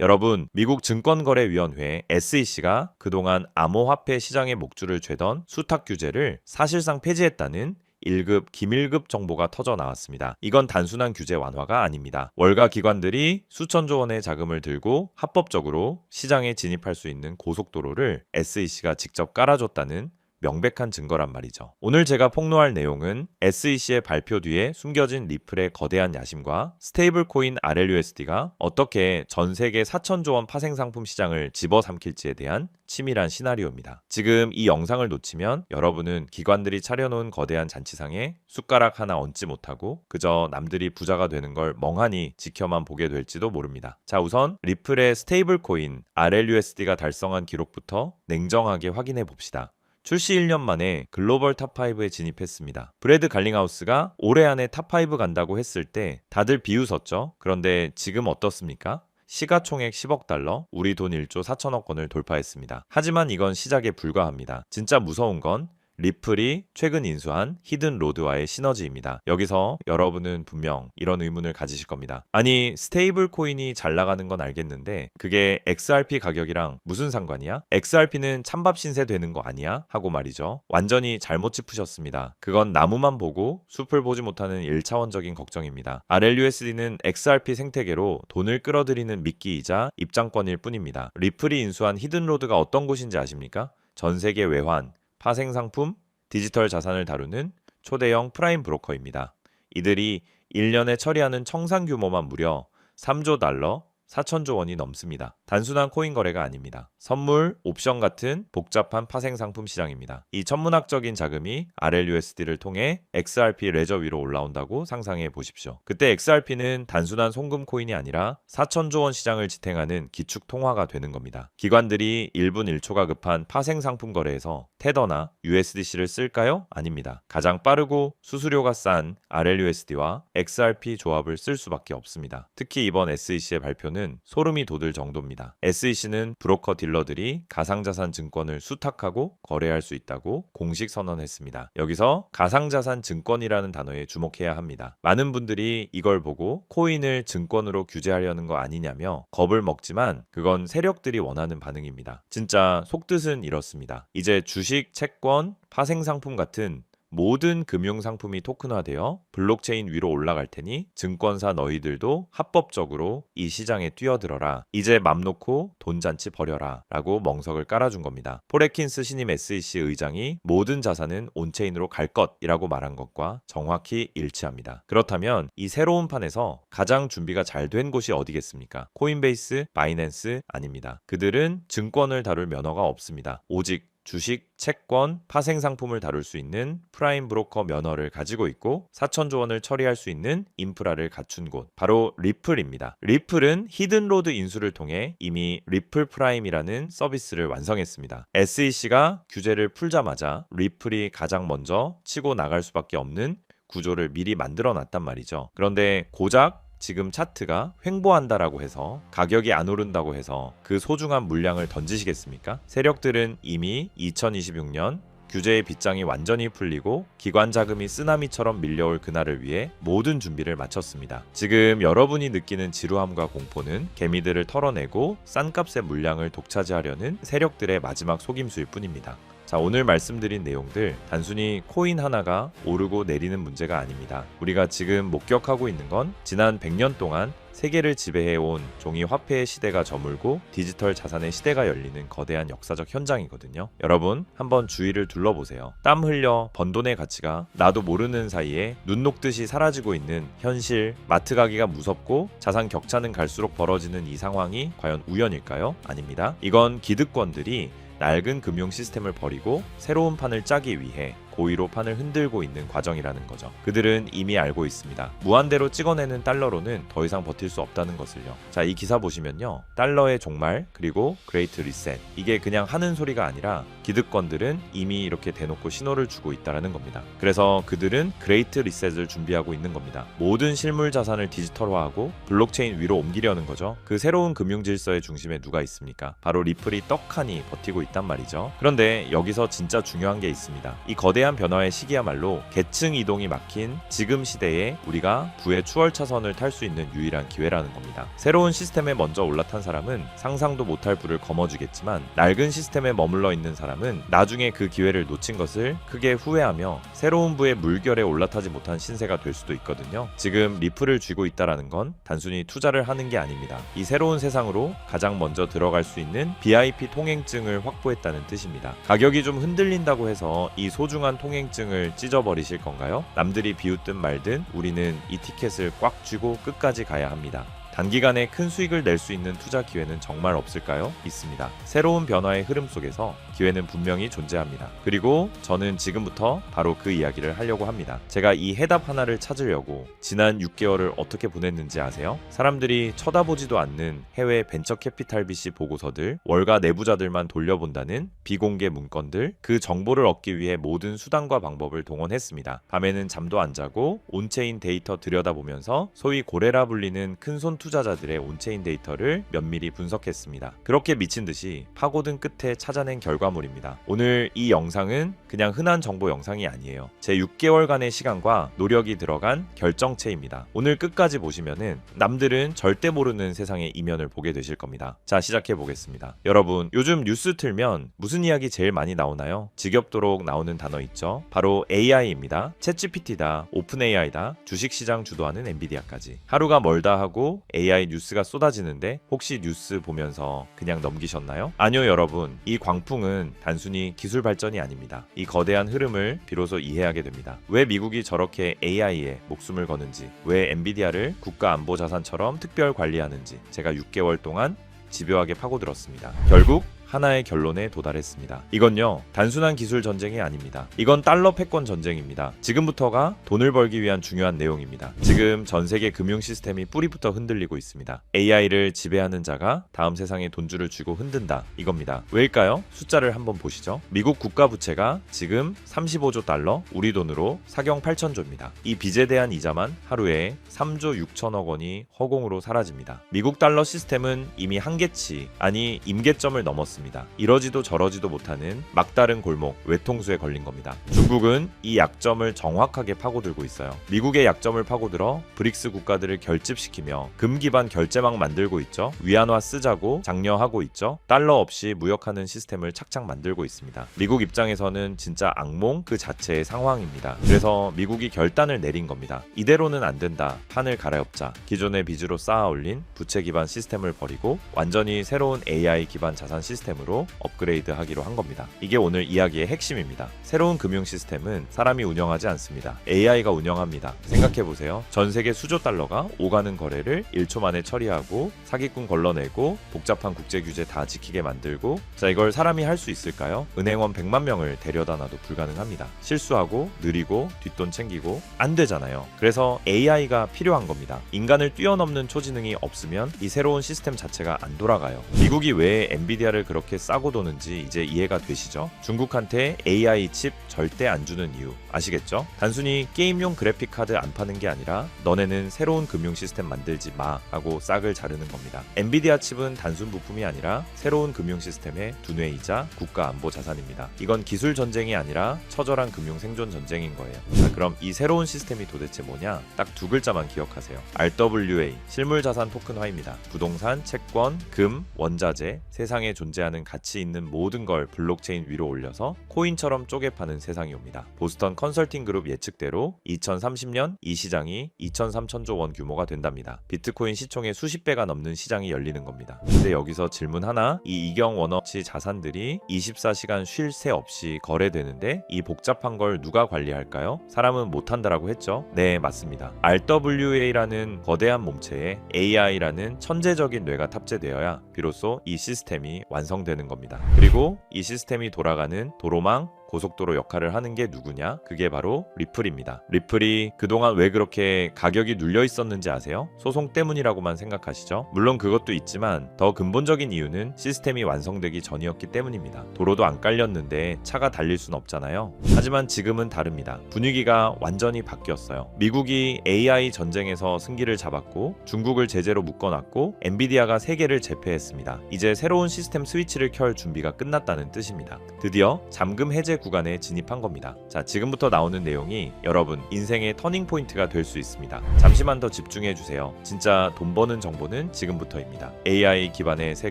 여러분, 미국 증권거래위원회 SEC가 그동안 암호화폐 시장의 목줄을 죄던 수탁 규제를 사실상 폐지했다는 1급 기밀급 정보가 터져 나왔습니다. 이건 단순한 규제 완화가 아닙니다. 월가 기관들이 수천조 원의 자금을 들고 합법적으로 시장에 진입할 수 있는 고속도로를 SEC가 직접 깔아줬다는 명백한 증거란 말이죠. 오늘 제가 폭로할 내용은 SEC의 발표 뒤에 숨겨진 리플의 거대한 야심과 스테이블 코인 RLUSD가 어떻게 전 세계 4천조 원 파생 상품 시장을 집어삼킬지에 대한 치밀한 시나리오입니다. 지금 이 영상을 놓치면 여러분은 기관들이 차려놓은 거대한 잔치상에 숟가락 하나 얹지 못하고 그저 남들이 부자가 되는 걸 멍하니 지켜만 보게 될지도 모릅니다. 자, 우선 리플의 스테이블 코인 RLUSD가 달성한 기록부터 냉정하게 확인해 봅시다. 출시 1년 만에 글로벌 탑5에 진입했습니다. 브래드 갈링하우스가 올해 안에 탑5 간다고 했을 때 다들 비웃었죠. 그런데 지금 어떻습니까? 시가총액 10억 달러, 우리 돈 1조 4천억 원을 돌파했습니다. 하지만 이건 시작에 불과합니다. 진짜 무서운 건 리플이 최근 인수한 히든 로드와의 시너지입니다. 여기서 여러분은 분명 이런 의문을 가지실 겁니다. 아니, 스테이블 코인이 잘 나가는 건 알겠는데 그게 XRP 가격이랑 무슨 상관이야? XRP는 찬밥 신세 되는 거 아니야? 하고 말이죠. 완전히 잘못 짚으셨습니다. 그건 나무만 보고 숲을 보지 못하는 1차원적인 걱정입니다. RLUSD는 XRP 생태계로 돈을 끌어들이는 미끼이자 입장권일 뿐입니다. 리플이 인수한 히든 로드가 어떤 곳인지 아십니까? 전 세계 외환, 파생 상품, 디지털 자산을 다루는 초대형 프라임 브로커입니다. 이들이 1년에 처리하는 청산 규모만 무려 3조 달러, 4천조 원이 넘습니다. 단순한 코인 거래가 아닙니다. 선물, 옵션 같은 복잡한 파생 상품 시장입니다. 이 천문학적인 자금이 RLUSD를 통해 XRP 레저 위로 올라온다고 상상해 보십시오. 그때 XRP는 단순한 송금 코인이 아니라 4천조 원 시장을 지탱하는 기축 통화가 되는 겁니다. 기관들이 1분 1초가 급한 파생 상품 거래에서 테더나 USDC를 쓸까요? 아닙니다. 가장 빠르고 수수료가 싼 RLUSD와 XRP 조합을 쓸 수밖에 없습니다. 특히 이번 SEC의 발표는 소름이 돋을 정도입니다. SEC는 브로커 딜러들이 가상자산 증권을 수탁하고 거래할 수 있다고 공식 선언했습니다. 여기서 가상자산 증권이라는 단어에 주목해야 합니다. 많은 분들이 이걸 보고 코인을 증권으로 규제하려는 거 아니냐며 겁을 먹지만 그건 세력들이 원하는 반응입니다. 진짜 속뜻은 이렇습니다. 이제 주식, 채권, 파생상품 같은 모든 금융 상품이 토큰화되어 블록체인 위로 올라갈 테니 증권사 너희들도 합법적으로 이 시장에 뛰어들어라. 이제 맘 놓고 돈 잔치 버려라. 라고 멍석을 깔아준 겁니다. 포레킨스 신임 SEC 의장이 모든 자산은 온체인으로 갈 것이라고 말한 것과 정확히 일치합니다. 그렇다면 이 새로운 판에서 가장 준비가 잘 된 곳이 어디겠습니까? 코인베이스, 바이낸스 아닙니다. 그들은 증권을 다룰 면허가 없습니다. 오직 주식, 채권, 파생 상품을 다룰 수 있는 프라임 브로커 면허를 가지고 있고 4천조 원을 처리할 수 있는 인프라를 갖춘 곳 바로 리플입니다. 리플은 히든로드 인수를 통해 이미 리플 프라임이라는 서비스를 완성했습니다. SEC가 규제를 풀자마자 리플이 가장 먼저 치고 나갈 수밖에 없는 구조를 미리 만들어 놨단 말이죠. 그런데 고작 지금 차트가 횡보한다라고 해서 가격이 안 오른다고 해서 그 소중한 물량을 던지시겠습니까? 세력들은 이미 2026년 규제의 빗장이 완전히 풀리고 기관 자금이 쓰나미처럼 밀려올 그날을 위해 모든 준비를 마쳤습니다. 지금 여러분이 느끼는 지루함과 공포는 개미들을 털어내고 싼 값의 물량을 독차지하려는 세력들의 마지막 속임수일 뿐입니다. 자, 오늘 말씀드린 내용들 단순히 코인 하나가 오르고 내리는 문제가 아닙니다. 우리가 지금 목격하고 있는 건 지난 100년 동안 세계를 지배해온 종이 화폐의 시대가 저물고 디지털 자산의 시대가 열리는 거대한 역사적 현장이거든요. 여러분, 한번 주위를 둘러보세요. 땀 흘려 번 돈의 가치가 나도 모르는 사이에 눈 녹듯이 사라지고 있는 현실, 마트 가기가 무섭고 자산 격차는 갈수록 벌어지는 이 상황이 과연 우연일까요? 아닙니다. 이건 기득권들이 낡은 금융 시스템을 버리고 새로운 판을 짜기 위해 고의로 판을 흔들고 있는 과정이라는 거죠. 그들은 이미 알고 있습니다. 무한대로 찍어내는 달러로는 더 이상 버틸 수 없다는 것을요. 자, 이 기사 보시면요. 달러의 종말 그리고 그레이트 리셋. 이게 그냥 하는 소리가 아니라 기득권들은 이미 이렇게 대놓고 신호를 주고 있다라는 겁니다. 그래서 그들은 그레이트 리셋을 준비하고 있는 겁니다. 모든 실물 자산을 디지털화하고 블록체인 위로 옮기려는 거죠. 그 새로운 금융 질서의 중심에 누가 있습니까? 바로 리플이 떡하니 버티고 있단 말이죠. 그런데 여기서 진짜 중요한 게 있습니다. 이 거대 거대한 변화의 시기야말로 계층 이동이 막힌 지금 시대에 우리가 부의 추월 차선을 탈 수 있는 유일한 기회라는 겁니다. 새로운 시스템에 먼저 올라탄 사람은 상상도 못할 부를 거머쥐겠지만 낡은 시스템에 머물러 있는 사람은 나중에 그 기회를 놓친 것을 크게 후회하며 새로운 부의 물결에 올라타지 못한 신세가 될 수도 있거든요. 지금 리플을 쥐고 있다라는 건 단순히 투자를 하는 게 아닙니다. 이 새로운 세상으로 가장 먼저 들어갈 수 있는 BIP 통행증을 확보했다는 뜻입니다. 가격이 좀 흔들린다고 해서 이 소중한 통행증을 찢어버리실 건가요? 남들이 비웃든 말든 우리는 이 티켓을 꽉 쥐고 끝까지 가야 합니다. 단기간에 큰 수익을 낼 수 있는 투자 기회는 정말 없을까요? 있습니다. 새로운 변화의 흐름 속에서 기회는 분명히 존재합니다. 그리고 저는 지금부터 바로 그 이야기를 하려고 합니다. 제가 이 해답 하나를 찾으려고 지난 6개월을 어떻게 보냈는지 아세요? 사람들이 쳐다보지도 않는 해외 벤처 캐피탈 VC 보고서들, 월가 내부자들만 돌려본다는 비공개 문건들, 그 정보를 얻기 위해 모든 수단과 방법을 동원했습니다. 밤에는 잠도 안 자고 온체인 데이터 들여다보면서 소위 고래라 불리는 큰손 투자자들의 온체인 데이터를 면밀히 분석했습니다. 그렇게 미친 듯이 파고든 끝에 찾아낸 결과물입니다. 오늘 이 영상은 그냥 흔한 정보 영상이 아니에요. 제 6개월간의 시간과 노력이 들어간 결정체입니다. 오늘 끝까지 보시면은 남들은 절대 모르는 세상의 이면을 보게 되실 겁니다. 자, 시작해 보겠습니다. 여러분, 요즘 뉴스 틀면 무슨 이야기 제일 많이 나오나요? 지겹도록 나오는 단어 있죠? 바로 AI입니다. 챗GPT다, 오픈 AI다, 주식시장 주도하는 엔비디아까지. 하루가 멀다 하고 AI 뉴스가 쏟아지는데 혹시 뉴스 보면서 그냥 넘기셨나요? 아니요, 여러분. 이 광풍은 단순히 기술 발전이 아닙니다. 이 거대한 흐름을 비로소 이해하게 됩니다. 왜 미국이 저렇게 AI에 목숨을 거는지, 왜 엔비디아를 국가 안보 자산처럼 특별 관리하는지 제가 6개월 동안 집요하게 파고들었습니다. 결국 하나의 결론에 도달했습니다. 이건요, 단순한 기술 전쟁이 아닙니다. 이건 달러 패권 전쟁입니다. 지금부터가 돈을 벌기 위한 중요한 내용입니다. 지금 전 세계 금융 시스템이 뿌리부터 흔들리고 있습니다. AI를 지배하는 자가 다음 세상에 돈줄을 쥐고 흔든다. 이겁니다. 왜일까요? 숫자를 한번 보시죠. 미국 국가 부채가 지금 35조 달러, 우리 돈으로 사경 8천조입니다. 이 빚에 대한 이자만 하루에 3조 6천억 원이 허공으로 사라집니다. 미국 달러 시스템은 이미 한계치, 아니 임계점을 넘었 습니다. 이러지도 저러지도 못하는 막다른 골목, 외통수에 걸린 겁니다. 중국은 이 약점을 정확하게 파고들고 있어요. 미국의 약점을 파고들어 브릭스 국가들을 결집시키며 금 기반 결제망 만들고 있죠. 위안화 쓰자고 장려하고 있죠. 달러 없이 무역하는 시스템을 착착 만들고 있습니다. 미국 입장에서는 진짜 악몽 그 자체의 상황입니다. 그래서 미국이 결단을 내린 겁니다. 이대로는 안 된다. 판을 갈아엎자. 기존의 빚으로 쌓아 올린 부채 기반 시스템을 버리고 완전히 새로운 AI 기반 자산 시스템 으로 업그레이드 하기로 한 겁니다. 이게 오늘 이야기의 핵심입니다. 새로운 금융 시스템은 사람이 운영하지 않습니다. AI가 운영합니다. 생각해 보세요. 전 세계 수조 달러가 오가는 거래를 1초 만에 처리하고 사기꾼 걸러내고 복잡한 국제 규제 다 지키게 만들고 자 이걸 사람이 할 수 있을까요? 은행원 100만 명을 데려다 놔도 불가능합니다. 실수하고 느리고 뒷돈 챙기고 안 되잖아요. 그래서 AI가 필요한 겁니다. 인간을 뛰어넘는 초지능이 없으면 이 새로운 시스템 자체가 안 돌아가요. 미국이 왜 엔비디아를 그렇게 싸고 도는지 이제 이해가 되시죠? 중국한테 AI 칩 절대 안 주는 이유 아시겠죠? 단순히 게임용 그래픽 카드 안 파는 게 아니라 너네는 새로운 금융 시스템 만들지 마 하고 싹을 자르는 겁니다. 엔비디아 칩은 단순 부품이 아니라 새로운 금융 시스템의 두뇌이자 국가 안보 자산입니다. 이건 기술 전쟁이 아니라 처절한 금융 생존 전쟁인 거예요. 자, 그럼 이 새로운 시스템이 도대체 뭐냐? 딱 두 글자만 기억하세요. RWA 실물 자산 토큰화입니다. 부동산, 채권, 금, 원자재, 세상에 존재 하는 가치 있는 모든 걸 블록체인 위로 올려서 코인처럼 쪼개 파는 세상이 옵니다. 보스턴 컨설팅 그룹 예측대로 2030년 이 시장이 2,3천조 원 규모가 된답니다. 비트코인 시총의 수십 배가 넘는 시장이 열리는 겁니다. 근데 여기서 질문 하나, 이 이경 원어치 자산들이 24시간 쉴 새 없이 거래되는데 이 복잡한 걸 누가 관리할까요? 사람은 못한다라고 했죠? 네, 맞습니다. RWA라는 거대한 몸체에 AI라는 천재적인 뇌가 탑재되어야 비로소 이 시스템이 완성되는 겁니다. 그리고 이 시스템이 돌아가는 도로망, 고속도로 역할을 하는 게 누구냐? 그게 바로 리플입니다. 리플이 그동안 왜 그렇게 가격이 눌려 있었는지 아세요? 소송 때문이라고만 생각하시죠? 물론 그것도 있지만 더 근본적인 이유는 시스템이 완성되기 전이었기 때문입니다. 도로도 안 깔렸는데 차가 달릴 순 없잖아요. 하지만 지금은 다릅니다. 분위기가 완전히 바뀌었어요. 미국이 AI 전쟁에서 승기를 잡았고 중국을 제재로 묶어놨고 엔비디아가 세계를 제패했습니다. 이제 새로운 시스템 스위치를 켤 준비가 끝났다는 뜻입니다. 드디어 잠금 해제 현재 구간에 진입한 겁니다. 자, 지금부터 나오는 내용이 여러분 인생의 터닝 포인트가 될 수 있습니다. 잠시만 더 집중해 주세요. 진짜 돈 버는 정보는 지금부터입니다. AI 기반의 새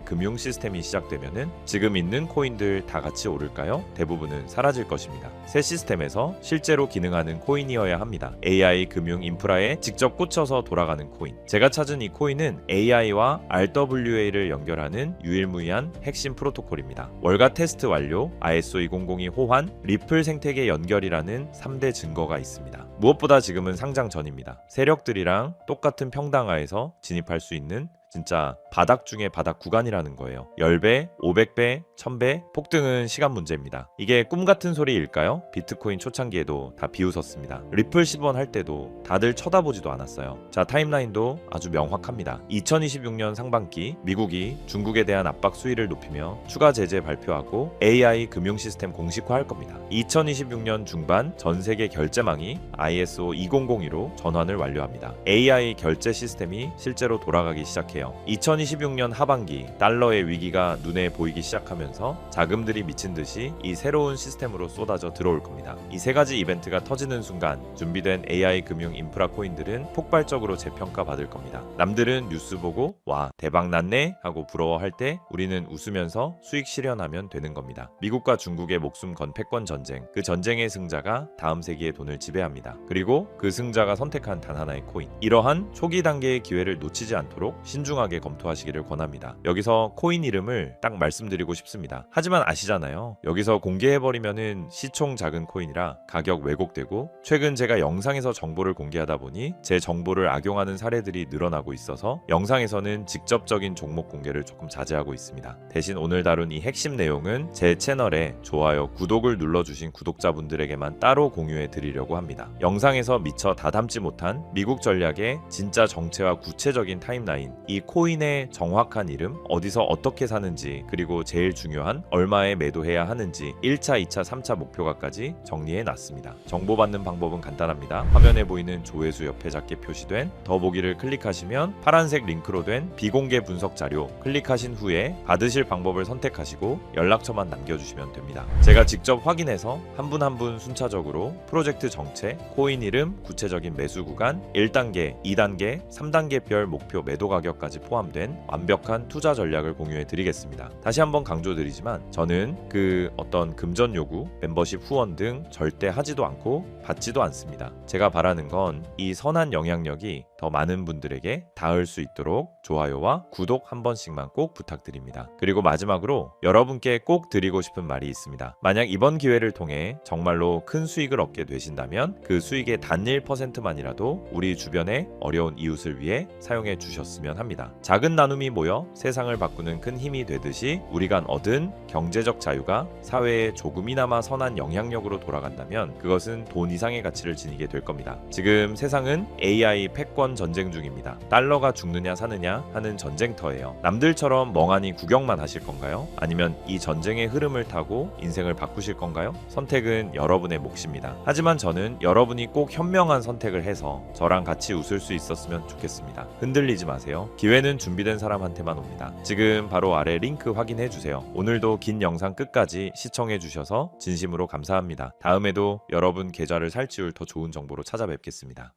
금융 시스템이 시작되면은 지금 있는 코인들 다 같이 오를까요? 대부분은 사라질 것입니다. 새 시스템에서 실제로 기능하는 코인이어야 합니다. AI 금융 인프라에 직접 꽂혀서 돌아가는 코인. 제가 찾은 이 코인은 AI와 RWA를 연결하는 유일무이한 핵심 프로토콜입니다. 월가 테스트 완료, ISO 2002 호환, 리플 생태계 연결이라는 3대 증거가 있습니다. 무엇보다 지금은 상장 전입니다. 세력들이랑 똑같은 평당하에서 진입할 수 있는 진짜 바닥 중에 바닥 구간이라는 거예요. 10배, 500배, 1000배 폭등은 시간 문제입니다. 이게 꿈 같은 소리일까요? 비트코인 초창기에도 다 비웃었습니다. 리플 10원 할 때도 다들 쳐다보지도 않았어요. 자, 타임라인도 아주 명확합니다. 2026년 상반기 미국이 중국에 대한 압박 수위를 높이며 추가 제재 발표하고 AI 금융 시스템 공식화할 겁니다. 2026년 중반 전 세계 결제망이 ISO 2002로 전환을 완료합니다. AI 결제 시스템이 실제로 돌아가기 시작해요. 2026년 하반기 달러의 위기가 눈에 보이기 시작하면서 자금들이 미친 듯이 이 새로운 시스템으로 쏟아져 들어올 겁니다. 이 세 가지 이벤트가 터지는 순간 준비된 AI 금융 인프라 코인들은 폭발적으로 재평가 받을 겁니다. 남들은 뉴스 보고 와 대박 났네 하고 부러워할 때 우리는 웃으면서 수익 실현하면 되는 겁니다. 미국과 중국의 목숨 건 패권 전쟁 그 전쟁의 승자가 다음 세기의 돈을 지배합니다. 그리고 그 승자가 선택한 단 하나의 코인 이러한 초기 단계의 기회를 놓치지 않도록 신중 하게 검토하시기를 권합니다. 여기서 코인 이름을 딱 말씀드리고 싶습니다. 하지만 아시잖아요. 여기서 공개해버리면은 시총 작은 코인이라 가격 왜곡되고 최근 제가 영상에서 정보를 공개하다 보니 제 정보를 악용하는 사례들이 늘어나고 있어서 영상에서는 직접적인 종목 공개를 조금 자제하고 있습니다. 대신 오늘 다룬 이 핵심 내용은 제 채널에 좋아요, 구독을 눌러주신 구독자분들에게만 따로 공유해 드리려고 합니다. 영상에서 미처 다 담지 못한 미국 전략의 진짜 정체와 구체적인 타임라인, 이 코인의 정확한 이름, 어디서 어떻게 사는지, 그리고 제일 중요한 얼마에 매도해야 하는지 1차, 2차, 3차 목표가까지 정리해 놨습니다. 정보 받는 방법은 간단합니다. 화면에 보이는 조회수 옆에 작게 표시된 더보기를 클릭하시면 파란색 링크로 된 비공개 분석 자료 클릭하신 후에 받으실 방법을 선택하시고 연락처만 남겨주시면 됩니다. 제가 직접 확인해서 한 분 한분 순차적으로 프로젝트 정체, 코인 이름, 구체적인 매수 구간, 1단계, 2단계, 3단계별 목표 매도 가격까지 포함된 완벽한 투자 전략을 공유해 드리겠습니다. 다시 한번 강조드리지만 저는 그 어떤 금전 요구, 멤버십 후원 등 절대 하지도 않고 받지도 않습니다. 제가 바라는 건 이 선한 영향력이 더 많은 분들에게 닿을 수 있도록 좋아요와 구독 한 번씩만 꼭 부탁드립니다. 그리고 마지막으로 여러분께 꼭 드리고 싶은 말이 있습니다. 만약 이번 기회를 통해 정말로 큰 수익을 얻게 되신다면 그 수익의 단 1%만이라도 우리 주변의 어려운 이웃을 위해 사용해 주셨으면 합니다. 작은 나눔이 모여 세상을 바꾸는 큰 힘이 되듯이 우리가 얻은 경제적 자유가 사회에 조금이나마 선한 영향력으로 돌아간다면 그것은 돈 이상의 가치를 지니게 될 겁니다. 지금 세상은 AI 패권 전쟁 중입니다. 달러가 죽느냐 사느냐 하는 전쟁터예요. 남들처럼 멍하니 구경만 하실 건가요? 아니면 이 전쟁의 흐름을 타고 인생을 바꾸실 건가요? 선택은 여러분의 몫입니다. 하지만 저는 여러분이 꼭 현명한 선택을 해서 저랑 같이 웃을 수 있었으면 좋겠습니다. 흔들리지 마세요. 기회는 준비된 사람한테만 옵니다. 지금 바로 아래 링크 확인해 주세요. 오늘도 긴 영상 끝까지 시청해 주셔서 진심으로 감사합니다. 다음에도 여러분 계좌를 살찌울 더 좋은 정보로 찾아뵙겠습니다.